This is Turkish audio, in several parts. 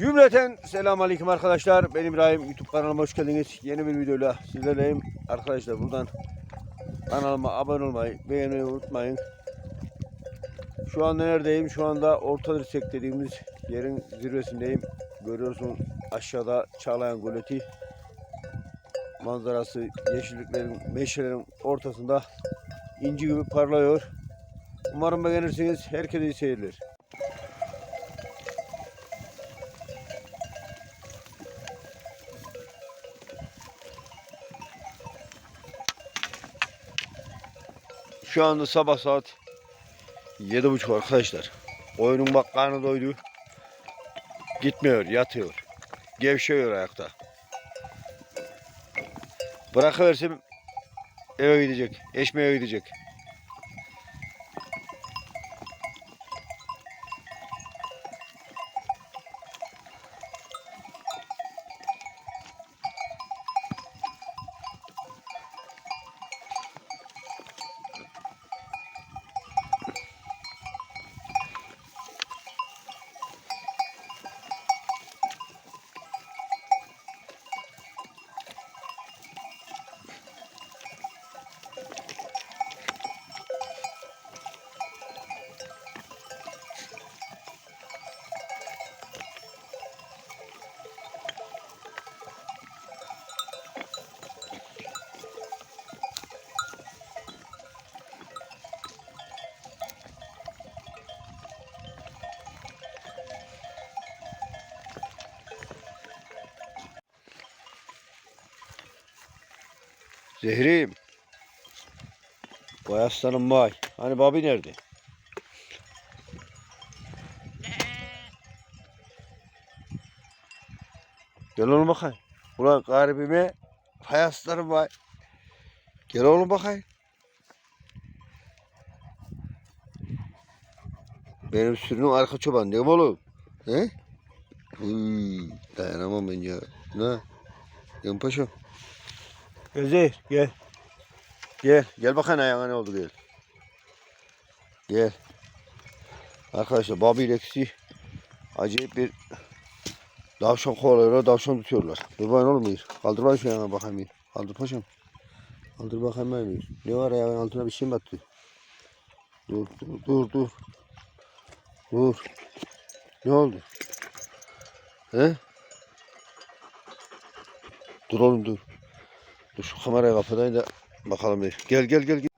Cümleten selamun aleyküm arkadaşlar. Ben İbrahim. YouTube kanalıma hoş geldiniz. Yeni bir videoyla sizlerleyim. Arkadaşlar buradan kanalıma abone olmayı, beğenmeyi unutmayın. Şu anda neredeyim? Şu anda Orta Dirsek dediğimiz yerin zirvesindeyim. Görüyorsun aşağıda Çağlayan Göleti. Manzarası yeşilliklerin, meşelerin ortasında inci gibi parlıyor. Umarım beğenirsiniz. Herkese iyi seyirler. Şu anda sabah saat yedi buçuk arkadaşlar. Oyunun bak karnı doydu. Gitmiyor, yatıyor. Gevşiyor ayakta. Bırakıversem eve gidecek. Eşmeye gidecek. Zehrim. Vay aslanım vay. Hani babi nerede? Gel oğlum bakayım. Ulan garibime hay aslanım vay. Gel oğlum bakayım. Benim sürünün arka çoban mi oğlum? He? Hmm, dayanamam ben ya. Ne? Gel paşam. Gel Zehir gel. Gel. Gel bakayım ayağına ne oldu gel. Gel. Arkadaşlar Babi ile Eksi acayip bir davşan kovalıyorlar, davşan tutuyorlar. Dur bakayım oğlum bir. Kaldır bakayım şu ayağına bakayım bir. Kaldır paşam. Kaldır bakayım ben bir. Ne var ayağın altına bir şey mi battı? Dur dur dur dur. Dur. Ne oldu? He? Dur oğlum dur. Dur şu kamerayı kapatayım da bakalım bir. Gel gel gel. gel.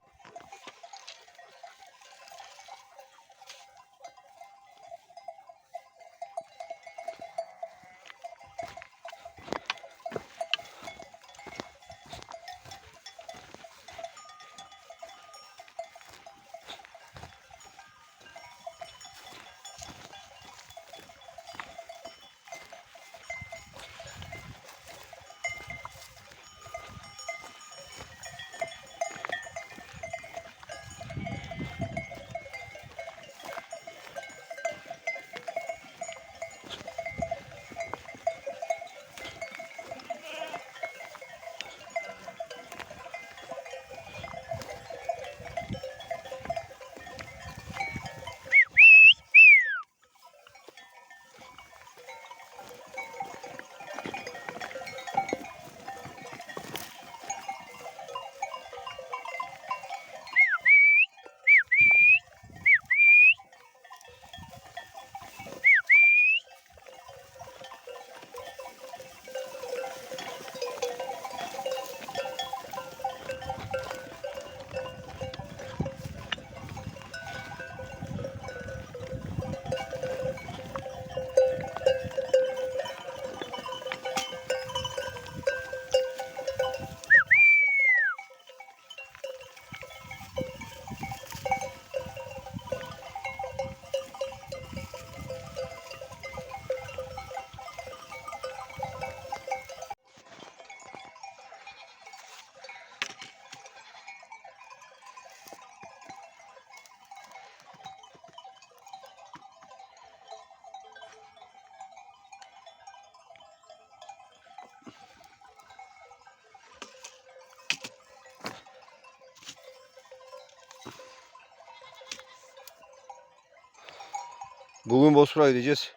Bugün Bosfor'a gideceğiz.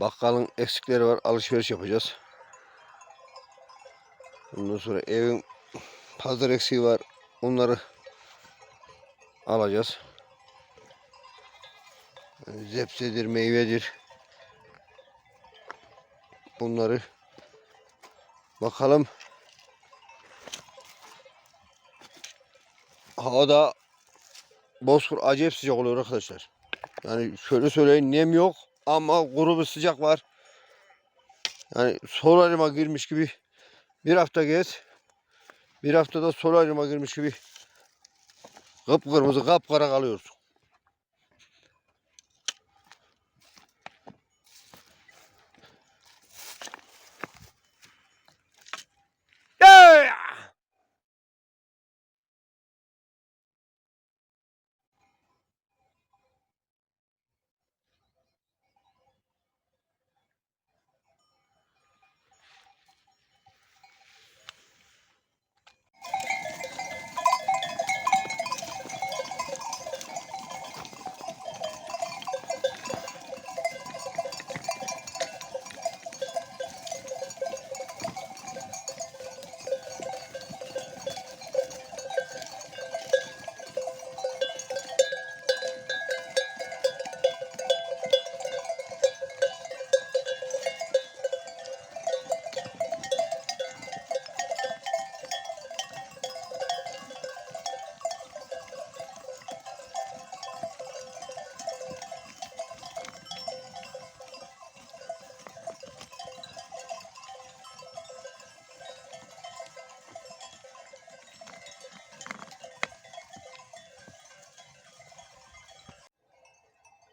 Bakkalın eksikleri var. Alışveriş yapacağız. Ondan sonra evin pazar eksiği var. Onları alacağız. Zepsedir, meyvedir. Bunları bakalım. Havada Bozkır acayip sıcak oluyor arkadaşlar. Yani şöyle söyleyeyim nem yok ama kuru bir sıcak var. Yani solaryuma girmiş gibi bir hafta gez. Bir haftada solaryuma girmiş gibi kıpkırmızı kapkara kalıyorsun.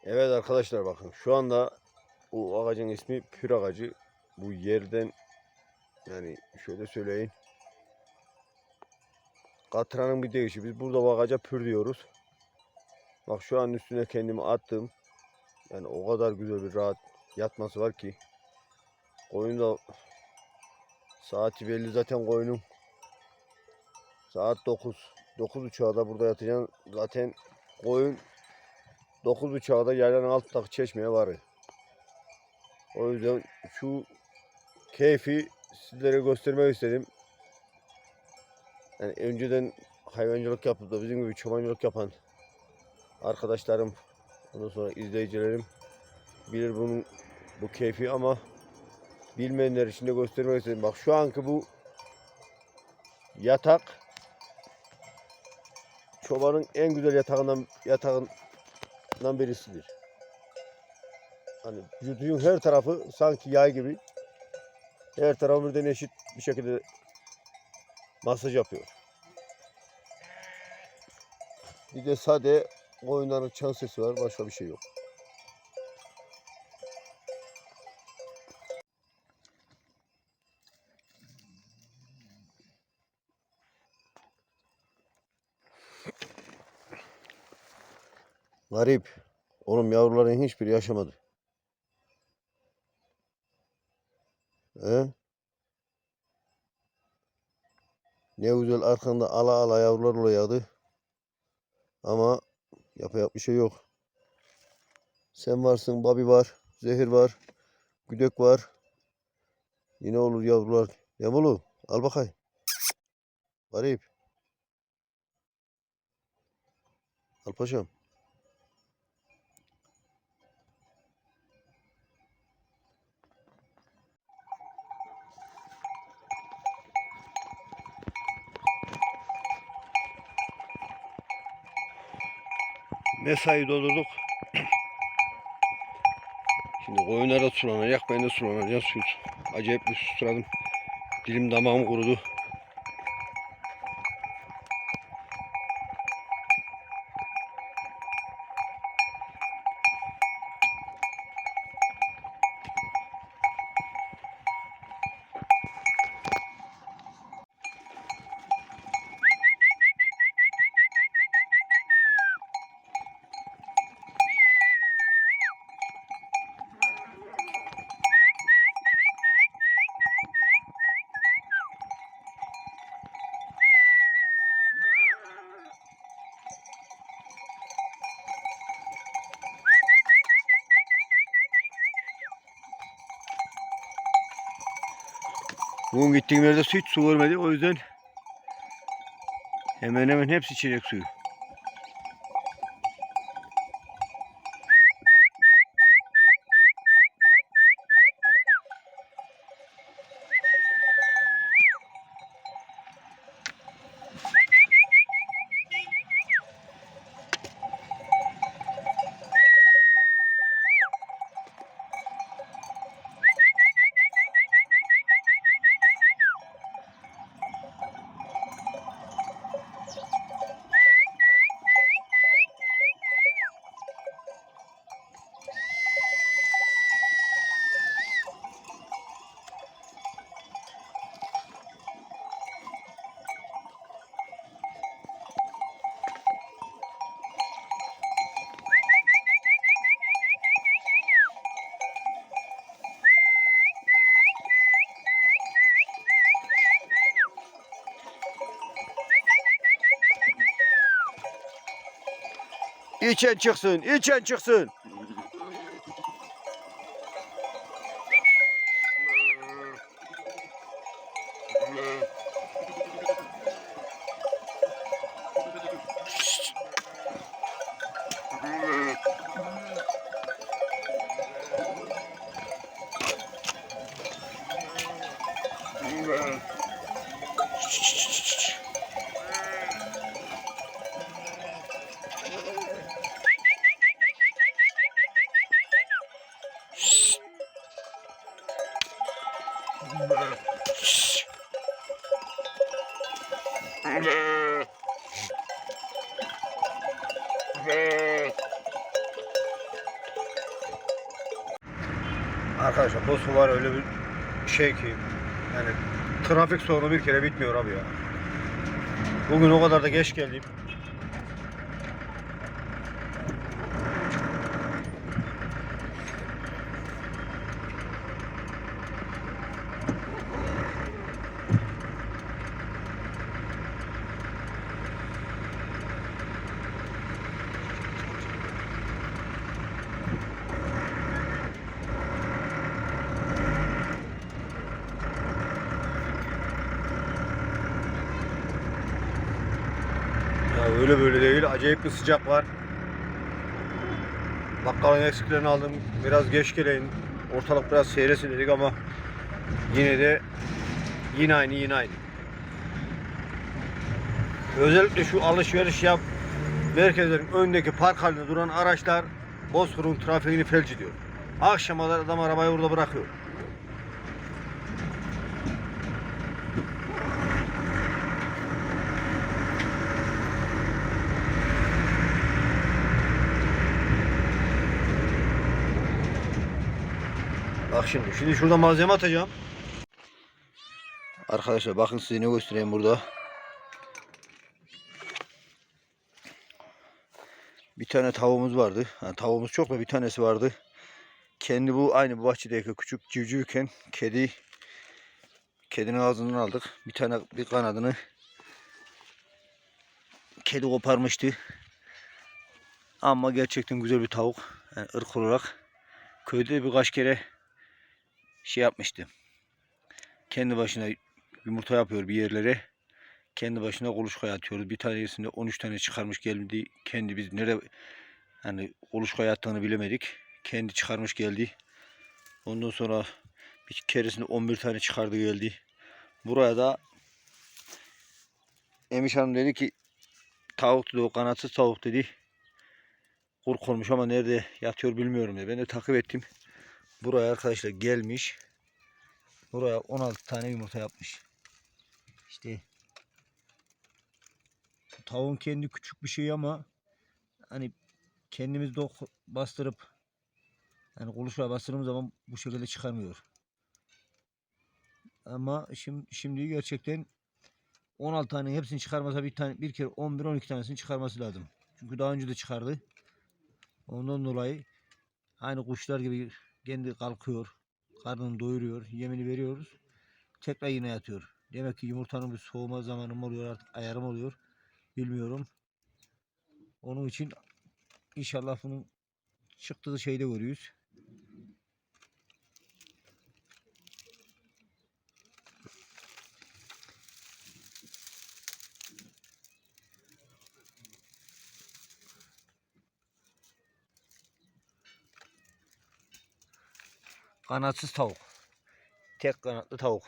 Evet arkadaşlar bakın şu anda bu ağacın ismi pür ağacı. Bu yerden yani şöyle söyleyin. Katranın bir değişi. Biz burada bu ağaca pür diyoruz. Bak şu an üstüne kendimi attım. Yani o kadar güzel bir rahat yatması var ki. Koyun da saati belli zaten koyunun. Saat 9. 9 uçağda burada yatacaksın. Zaten koyun 9 uçağda yaylanın altındaki çeşmeye varır. O yüzden şu keyfi sizlere göstermek istedim. Yani önceden hayvancılık yapıp da bizim gibi çobancılık yapan arkadaşlarım, ondan sonra izleyicilerim bilir bunun bu keyfi ama bilmeyenler için de göstermek istedim. Bak şu anki bu yatak çobanın en güzel yatağından yatağın dan birisidir. Hani vücudun her tarafı sanki yay gibi her tarafı birden eşit bir şekilde masaj yapıyor. Bir de sade koyunların çan sesi var. Başka bir şey yok. Garip. Oğlum yavruların hiçbiri yaşamadı. He? Ne güzel arkanda ala ala yavrular oluyordu. Ama yapacak bir şey yok. Sen varsın, Babi var, Zehir var, Güdök var. Yine olur yavrular. Yamulu, al bakayım. Garip. Al paşam. Mesai doldurduk. Şimdi koyunlara sulanacak. Ben de sulanacağım. Süt. Acayip bir susuradım. Dilim damağım kurudu. Bugün gittiğim yerde su hiç su görmedi. O yüzden hemen hemen hepsi içecek suyu. İçen çıksın, içen çıksın. Arkadaşlar var öyle bir şey ki yani trafik sorunu bir kere bitmiyor abi ya. Bugün o kadar da geç geldim. Ya öyle böyle değil. Acayip bir sıcak var. Bakkalın eksiklerini aldım. Biraz geç geleyim. Ortalık biraz seyresin dedik ama yine de yine aynı yine aynı. Özellikle şu alışveriş yap merkezlerin önündeki park halinde duran araçlar Bozkır'ın trafiğini felç ediyor. Akşama adam arabayı orada bırakıyor. Şimdi. Şimdi şurada malzeme atacağım. Arkadaşlar bakın size ne göstereyim burada. Bir tane tavuğumuz vardı. Yani tavuğumuz çok da bir tanesi vardı. Kendi bu aynı bu bahçedeki küçük civcivken kedi kedinin ağzından aldık. Bir tane bir kanadını kedi koparmıştı. Ama gerçekten güzel bir tavuk. Yani ırk olarak. Köyde de birkaç kere şey yapmıştı. Kendi başına yumurta yapıyor bir yerlere. Kendi başına kuluçkaya atıyoruz. Bir tanesinde 13 tane çıkarmış geldi. Kendi biz nerede hani kuluçkaya attığını bilemedik. Kendi çıkarmış geldi. Ondan sonra bir keresinde 11 tane çıkardı geldi. Buraya da Emiş Hanım dedi ki tavuk dedi o kanatsız tavuk dedi. Kurk olmuş ama nerede yatıyor bilmiyorum dedi. Ben de takip ettim. Buraya arkadaşlar gelmiş. Buraya 16 tane yumurta yapmış. İşte tavuğun kendi küçük bir şey ama hani kendimiz dok bastırıp yani kuluçkaya bastırdığımız zaman bu şekilde çıkarmıyor. Ama şimdi şimdi gerçekten 16 tane hepsini çıkarmasa bir tane bir kere 11 12 tanesini çıkarması lazım. Çünkü daha önce de çıkardı. Ondan dolayı aynı kuşlar gibi kendi kalkıyor. Karnını doyuruyor. Yemini veriyoruz. Tekrar yine yatıyor. Demek ki yumurtanın bir soğuma zamanı mı oluyor artık ayarı mı oluyor. Bilmiyorum. Onun için inşallah bunun çıktığı şeyde görüyoruz. Kanatsız tavuk. Tek kanatlı tavuk.